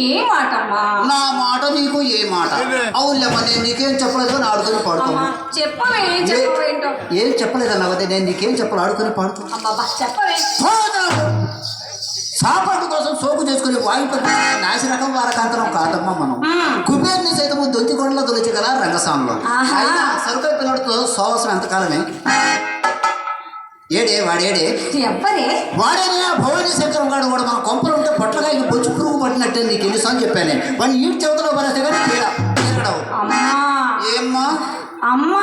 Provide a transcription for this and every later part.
ఏ మాటమ్మా? నా మాట నీకు ఏ మాట? అవునులేమ్మా నేను నీకేం చెప్పలేదు అని ఆడుకుని అమ్మా పాడుతాను చెప్పవే చెప్పవేంటో ఏం చెప్పలేదు అన్నవదే నేను నీకేం చెప్పాలి ఆడుకుని పాడుతూ అబ్బబ్బా చెప్పవే. సాపాటు కోసం సోకు చేసుకుని వాయుపతి నాశనకం వారకాంతరం కాదమ్మా మనం. కుబేర్ని సైతము దొంతికొండలో దొలిచగల రంగస్వామిలో. అయినా సరుకై పిల్లడితో సోవసం ఎంతకాలమే? ఏడే వాడేడే? ఎవ్వరే? వాడేనే భవానీ శంకరం గాడు కూడా మన కొంపలు ఉంటే పొట్లగా ఇంక బొచ్చు పురుగు పట్టినట్టే నీకు ఎన్నిసార్లు చెప్పాను. వాడిని ఈ చెవుతలో పరేస్తే కానీ ఏమ్మా? అమ్మా.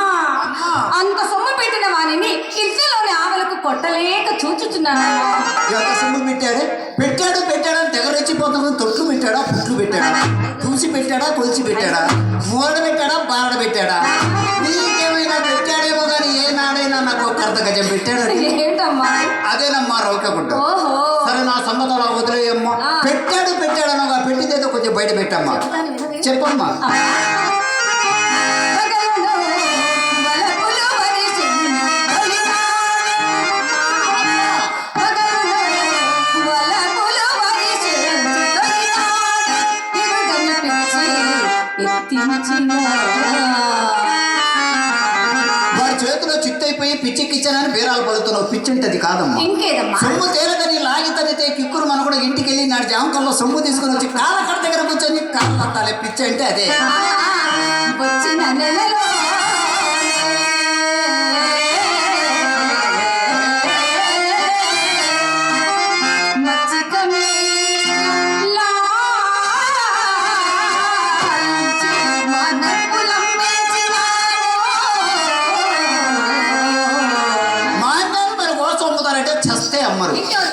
అంత సొమ్ము పెట్టిన వాణిని ఇంట్లోని ఆవులకు కొట్టలేక చూచుచున్నాను. ఎంత సొమ్ము పెట్టాడే? పెట్టాడు పెట్టాడు అని తెగ రెచ్చిపోతున్నాడు తొట్లు పెట్టాడా పుట్లు పెట్టాడా? చూసి పెట్టాడా కొలిచి పెట్టాడా? మూరడ పెట్టాడా బారడ పెట్టాడా? గజం ఏంటమ్మా? అదేనమ్మా ఓహో. సరే నా సంబంధాలు వదిలేయమ్మా. ఆ. పెట్టాడు పెట్టాడనగా పెట్టిదేదో కొంచెం బయట పెట్టమ్మా. చెప్పమ్మా. వారి చేతిలో చిత్తైపోయి పిచ్చికిచ్చానని బీరాలు పడుతున్నావు పిచ్చింటది కాదమ్మా ఇంకేదమ్మా సొమ్ము తేరదని లాగి తనితే కిక్కురు మనం కూడా ఇంటికి వెళ్ళి నాడు జామకంలో సొమ్ము తీసుకుని వచ్చి కాలకడ దగ్గర కూర్చొని కాళ్ళ పిచ్చి అంటే అదే వచ్చిన నెలలో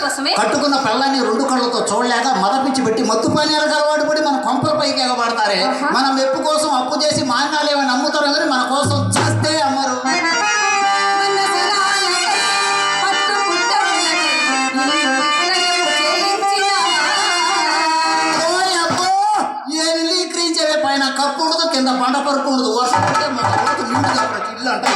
కోసమే? కట్టుకున్న పిల్లని రెండు కళ్ళతో చూడలేక మదపిచ్చి పెట్టి మత్తు పానీయాలకు అలవాటు పడి మన కొంపల పైకి ఎగబడతారే. మనం మెప్పు కోసం అప్పు చేసి మాన్నాలు ఏమైనా అమ్ముతారు కానీ మన కోసం చస్తే అమ్మరు. పైన కప్పు ఉండదు కింద పంట పరుపు ఉండదు. వర్షం పడితే మన ఇల్లు అంటే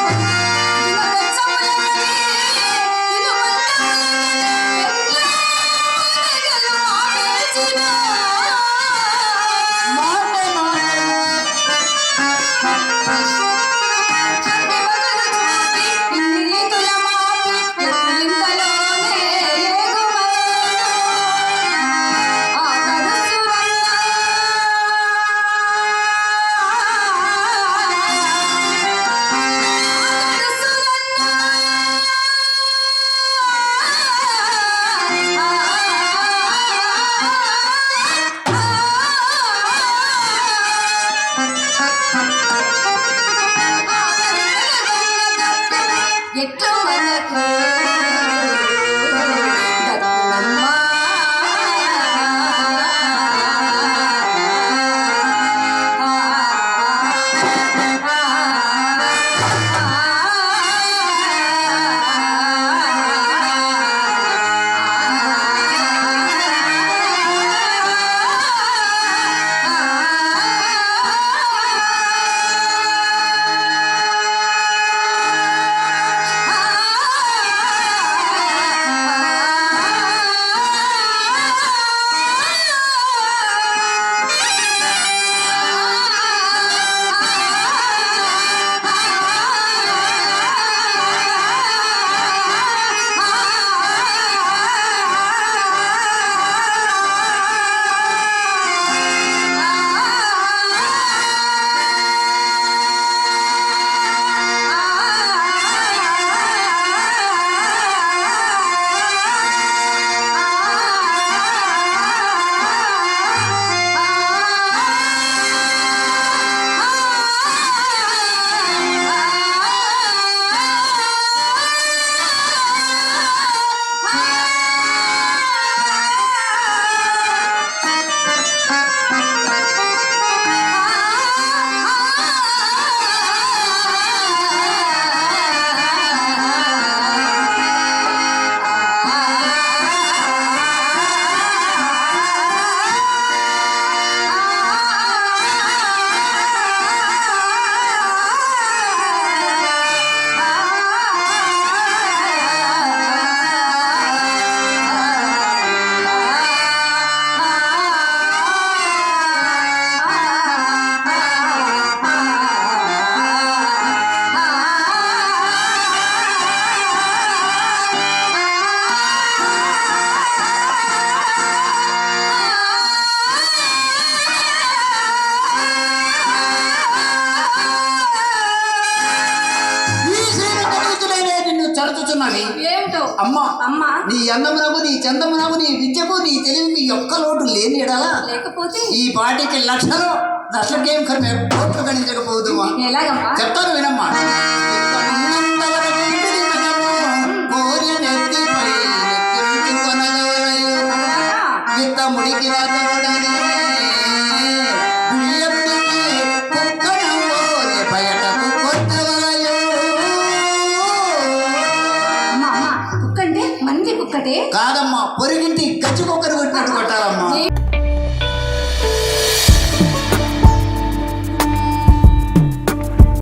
చరచుచున్నవి ఏమిటో? అమ్మా అమ్మ. నీ అందమునకు నీ చందమునకు నీ విద్యకు నీ తెలివికి ఒక్క లోటు లేని ఎడలా లేకపోతే? ఈ పాటికి లక్షలు లక్షలకేం ఖర్చు గణించకపోదు ఎలాగమ్మా? చెప్తా